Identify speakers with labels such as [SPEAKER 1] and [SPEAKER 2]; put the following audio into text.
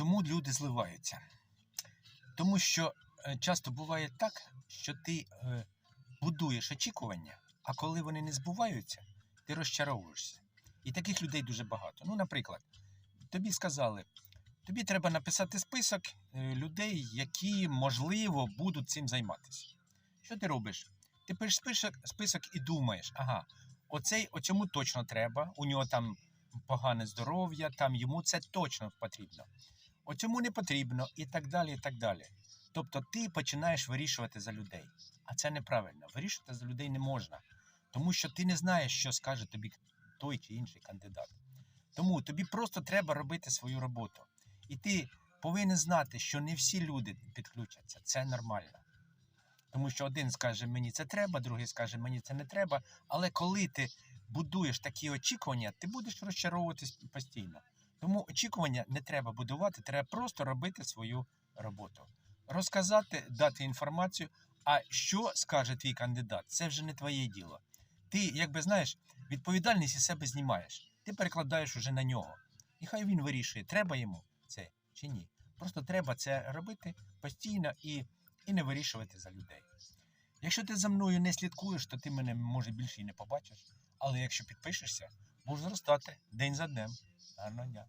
[SPEAKER 1] чому люди зливаються? Тому що е, часто буває так, що ти е, будуєш очікування, а коли вони не збуваються, ти розчаровуєшся. І таких людей дуже багато. Ну, наприклад, тобі сказали, тобі треба написати список е, людей, які, можливо, будуть цим займатися. Що ти робиш? Ти пишеш список, список і думаєш, ага, оцей, оцьому точно треба, у нього там погане здоров'я, там йому це точно потрібно. Оцьому не потрібно, і так далі, і так далі. Тобто ти починаєш вирішувати за людей. А це неправильно. Вирішувати за людей не можна, тому що ти не знаєш, що скаже тобі той чи інший кандидат. Тому тобі просто треба робити свою роботу. І ти повинен знати, що не всі люди підключаться. Це нормально. Тому що один скаже, мені це треба, другий скаже, мені це не треба. Але коли ти будуєш такі очікування, ти будеш розчаровуватись постійно. Тому очікування не треба будувати, треба просто робити свою роботу. Розказати, дати інформацію. А що скаже твій кандидат, це вже не твоє діло. Ти, якби знаєш, відповідальність із себе знімаєш. Ти перекладаєш уже на нього. І хай він вирішує, треба йому це чи ні. Просто треба це робити постійно і, і не вирішувати за людей. Якщо ти за мною не слідкуєш, то ти мене може більше і не побачиш. Але якщо підпишешся, будеш зростати день за днем. Ah, ano niya